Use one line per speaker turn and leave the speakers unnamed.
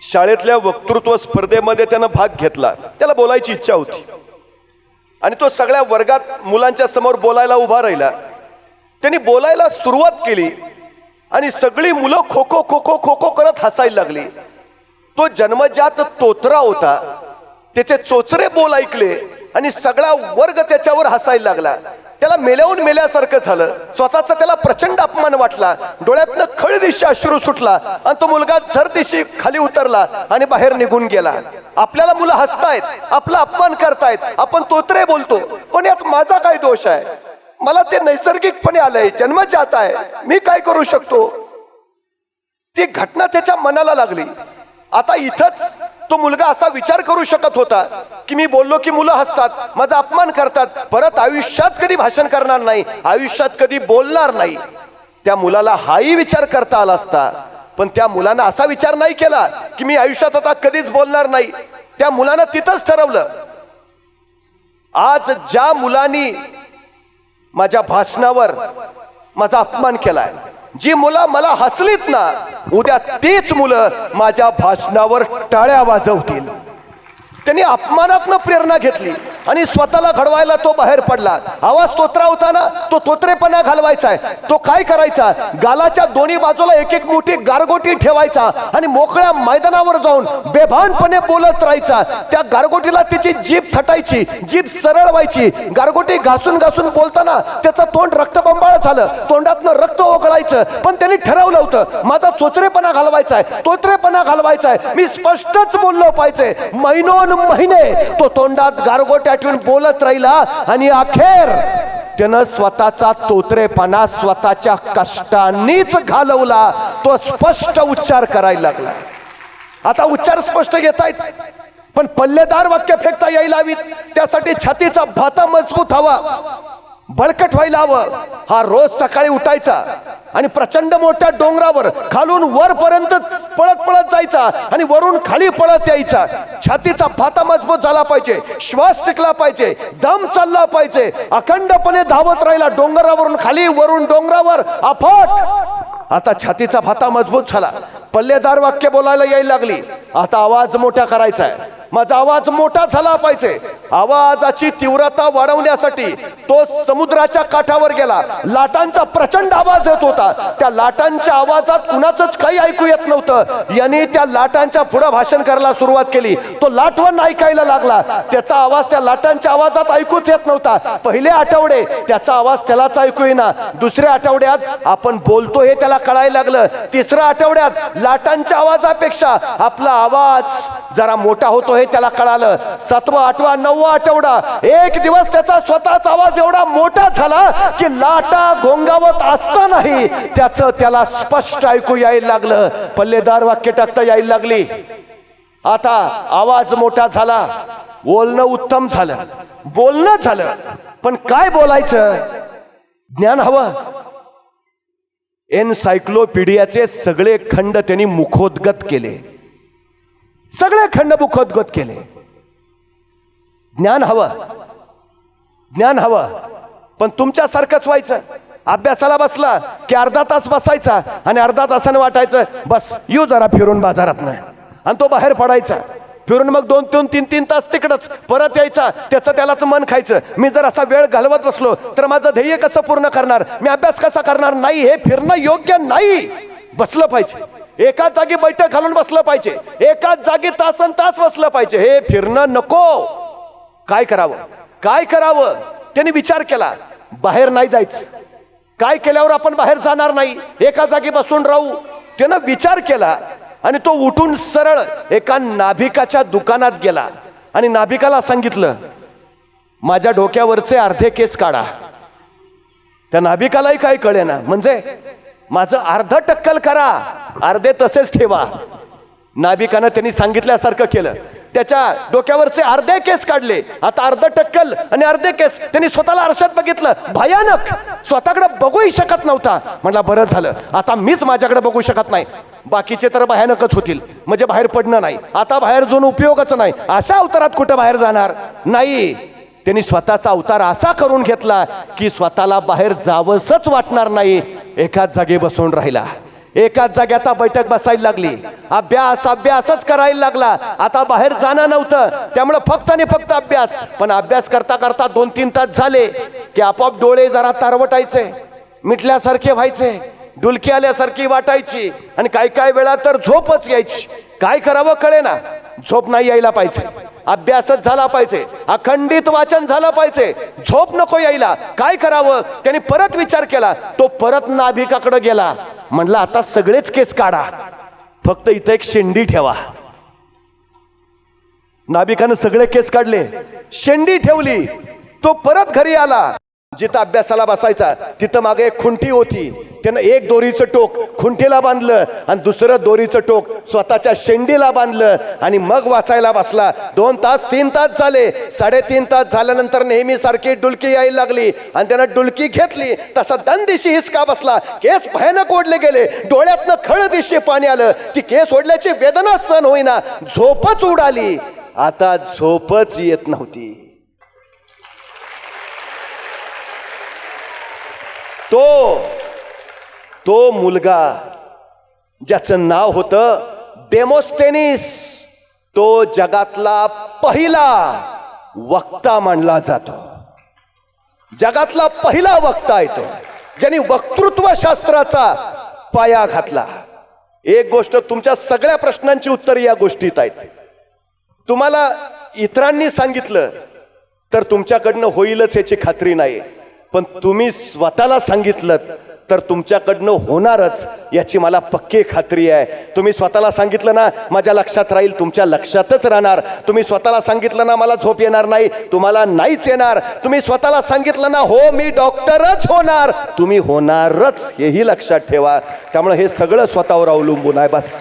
शाळेतल्या वक्तृत्व स्पर्धेमध्ये त्यानं भाग घेतला. त्याला बोलायची इच्छा होती. आणि तो सगळ्या वर्गात मुलांच्या समोर बोलायला उभा राहिला. त्यांनी बोलायला सुरुवात केली आणि सगळी मुलं खो खो खो खो खो खो करत हसायला लागली. तो जन्मजात तोतरा होता. त्याचे चोचरे बोल ऐकले आणि सगळा वर्ग त्याच्यावर हसायला लागला. त्याला मेलवून मेल्यासारखं झालं. स्वतःचा त्याला प्रचंड अपमान वाटला. डोळ्यातनं खळ दिशी अश्रू सुटला आणि तो मुलगा झर दिशी खाली उतरला आणि बाहेर निघून गेला. आपल्याला मुलं हसतायत आपला अपमान करतायत आपण तोत्रे बोलतो पण यात माझा काय दोष आहे? मला ते नैसर्गिकपणे आलंय जन्मजात आहे मी काय करू शकतो? ती घटना त्याच्या मनाला लागली. आता इथंच तो मुलगा असा विचार करू शकत होता की मी बोललो की मुलं हसतात माझा अपमान करतात परत आयुष्यात कधी भाषण करणार नाही आयुष्यात कधी बोलणार नाही. त्या मुलाला हाही विचार करता आला असता पण त्या मुलानं असा विचार नाही केला की मी आयुष्यात आता कधीच बोलणार नाही. त्या मुलानं तिथंच ठरवलं आज ज्या मुलांनी माझ्या भाषणावर माझा अपमान केलाय जी मुलं मला हसलीत ना उद्या तीच मुलं माझ्या भाषणावर टाळ्या वाजवतील. त्यांनी अपमानातनं प्रेरणा घेतली. आणि स्वतःला घडवायला तो बाहेर पडला. आवाज तोत्रा होता ना तो तोत्रेपणा घालवायचा आहे. तो काय करायचा? गालाच्या दोन्ही बाजूला एक एक मोठी गारगोटी ठेवायचा आणि मोकळ्या मैदानावर जाऊन बेभानपणे बोलत राहायचा. त्या गारगोटीला त्याची जीभ थटायची जीभ सरळ व्हायची. गारगोटी घासून घासून बोलताना त्याचं तोंड रक्तबंबाळ झालं. तोंडातनं रक्त ओघळायचं. पण त्यांनी ठरवलं होतं माझा चोचरेपणा घालवायचा आहे तोत्रेपणा घालवायचा आहे. मी स्पष्टच बोललो पाहिजे. महिनोन महिने तो तोंडात गारगोट्या ठेवून बोलत राहिला आणि अखेर त्यानं स्वतःचा तोत्रेपणा स्वतःच्या कष्टांनीच घालवला. तो स्पष्ट उच्चार करायला लागला. आता उच्चार स्पष्ट घेतायत पण पल्लेदार वाक्य फेकता यायला हवीत. त्यासाठी छातीचा भाता मजबूत हवा. बळकट व्हायला हवं. हा रोज सकाळी उठायचा आणि प्रचंड मोठ्या डोंगरावर खालून वरपर्यंत पळत पळत जायचा आणि वरून खाली पळत यायचा. छातीचा फाता मजबूत झाला पाहिजे श्वास टिकला पाहिजे दम चालला पाहिजे. अखंडपणे धावत राहिला डोंगरावरून खाली वरून डोंगरावर अफाट आता छातीचा फाता मजबूत झाला. पल्लेदार वाक्य बोलायला यायला लागली. आता आवाज मोठा करायचा आहे. माझा आवाज मोठा झाला पाहिजे. आवाजाची तीव्रता वाढवण्यासाठी तो समुद्राच्या काठावर गेला. लाटांचा प्रचंड आवाज येत होता. त्या लाटांच्या आवाजात कुणाचंच काही ऐकू येत नव्हतं. याने त्या लाटांच्या पुढे भाषण करायला सुरुवात केली. तो लाटवण ऐकायला लागला. त्याचा आवाज त्या लाटांच्या आवाजात ऐकूच येत नव्हता. पहिले आठवडे त्याचा आवाज त्यालाच ऐकू येईना. दुसऱ्या आठवड्यात आपण बोलतो हे त्याला कळायला लागलं. तिसऱ्या आठवड्यात लाटांच्या आवाजापेक्षा आपला आवाज जरा मोठा होतो हे त्याला कळालं. सातवा आठवा नववा आठवडा. एक दिवस त्याचा स्वतःचा आवाज एवढा मोठा झाला की लाटा घोंगावत असतानाही त्याचं त्याला स्पष्ट ऐकू यायला लागलं. पल्लेदार वाक्य टाकता यायला लागली. आता आवाज मोठा झाला. बोलणं उत्तम झालं. बोलणं झालं. पण काय बोलायचं? ज्ञान हवं. एनसायक्लोपीडियाचे सगळे खंड त्यांनी मुखोद्गत केले. सगळे खंड मुखोद्गत केले. ज्ञान हवं. ज्ञान हवं. पण तुमच्यासारखंच व्हायचं. अभ्यासाला बसला की अर्धा तास बसायचा आणि अर्धा तासाने वाटायचं बस येऊ जरा फिरून बाजारात नाही आणि तो बाहेर पडायचा. फिरून मग दोन दोन तीन तीन तास तिकडंच. परत यायचा. त्याचं त्यालाच मन खायचं. मी जर असा वेळ घालवत बसलो तर माझं ध्येय कसं पूर्ण करणार? मी अभ्यास कसा करणार? नाही. हे फिरणं योग्य नाही. बसलं पाहिजे. एकाच जागी बैठक घालून बसलं पाहिजे. एकाच जागी तासन तास बसलं पाहिजे. हे फिरणं नको. काय करावं? काय करावं? त्यांनी विचार केला. बाहेर नाही जायचं. काय केल्यावर आपण बाहेर जाणार नाही? एका जागी बसून राहू. त्यानं विचार केला. आणि तो उठून सरळ एका नाभिकाच्या दुकानात गेला. आणि नाभिकाला सांगितलं माझ्या डोक्यावरचे अर्धे केस काढा. त्या नाभिकालाही काय कळे ना म्हणजे माझं अर्ध टक्कल करा अर्धे तसेच ठेवा. नाभिकानं त्यांनी सांगितल्यासारखं केलं. त्याच्या डोक्यावरचे अर्धे केस काढले. आता अर्ध टक्कल आणि अर्धे केस. त्यांनी स्वतःला आरशात बघितलं. भयानक. स्वतःकडे बघूही शकत नव्हता. म्हणला बरं झालं. आता मीच माझ्याकडे बघू शकत नाही. बाकीचे तर भयानकच होतील. म्हणजे बाहेर पडणं नाही. आता बाहेर जाऊन उपयोगच नाही. अशा अवतारात कुठं बाहेर जाणार? नाही. त्यांनी स्वतःचा अवतार असा करून घेतला की स्वतःला बाहेर जावंसच वाटणार नाही. एकाच जागी बसून राहिला. एकाच जाग्यात बैठक बसायला लागली. अभ्यास अभ्यासच करायला लागला. आता बाहेर जाणं नव्हतं. त्यामुळे फक्त आणि फक्त अभ्यास. पण अभ्यास करता करता दोन तीन तास झाले की आपोआप डोळे जरा तारवटायचे. मिटल्यासारखे व्हायचे. डुलकी आल्यासारखी वाटायची. आणि काही काही वेळा तर झोपच यायची काय करावं कळे ना झोप नाही यायला पाहिजे. अभ्यासच झाला पाहिजे. अखंडित वाचन झालं पाहिजे. झोप नको यायला. काय करावं? त्याने परत विचार केला. तो परत नाभिकाकडे गेला. म्हणलं आता सगळेच केस काढा. फक्त इथं एक शेंडी ठेवा. नाभिकानं सगळे केस काढले. शेंडी ठेवली. तो परत घरी आला. जिथं अभ्यासाला बसायचा तिथं मागे एक खुंटी होती. त्यानं एक दोरीचं टोक खुंटीला बांधलं आणि दुसरं दोरीचं टोक स्वतःच्या शेंडीला बांधलं आणि मग वाचायला बसला. दोन तास तीन तास झाले. साडेतीन तास झाल्यानंतर नेहमी सारखी डुलकी यायला लागली आणि त्यानं डुलकी घेतली. तसा दंदिशी हिसका बसला. केस भयानक ओढले गेले. डोळ्यातनं खळ दिशी पाणी आलं ती केस ओढल्याची वेदना सहन होईना. झोपच उडाली. आता झोपच येत नव्हती. तो तो मुलगा ज्याचं नाव होतं डेमोस्टेनिस तो जगातला पहिला वक्ता मानला जातो. जगातला पहिला वक्ता येतो ज्यांनी वक्तृत्व शास्त्राचा पाया घातला. एक गोष्ट तुमच्या सगळ्या प्रश्नांची उत्तर या गोष्टीत आहेत. तुम्हाला इतरांनी सांगितलं तर तुमच्याकडनं होईलच याची खात्री नाही पण तुम्ही स्वतःला सांगितलं तर तुमच्याकडनं होणारच याची मला पक्की खात्री आहे. तुम्ही स्वतःला सांगितलं ना माझ्या लक्षात राहील तुमच्या लक्षातच राहणार. तुम्ही स्वतःला सांगितलं ना मला झोप येणार नाही तुम्हाला नाहीच येणार. तुम्ही स्वतःला सांगितलं ना हो मी डॉक्टरच होणार. तुम्ही होणारच हेही लक्षात ठेवा. त्यामुळे हे सगळं स्वतःवर अवलंबून आहे बस.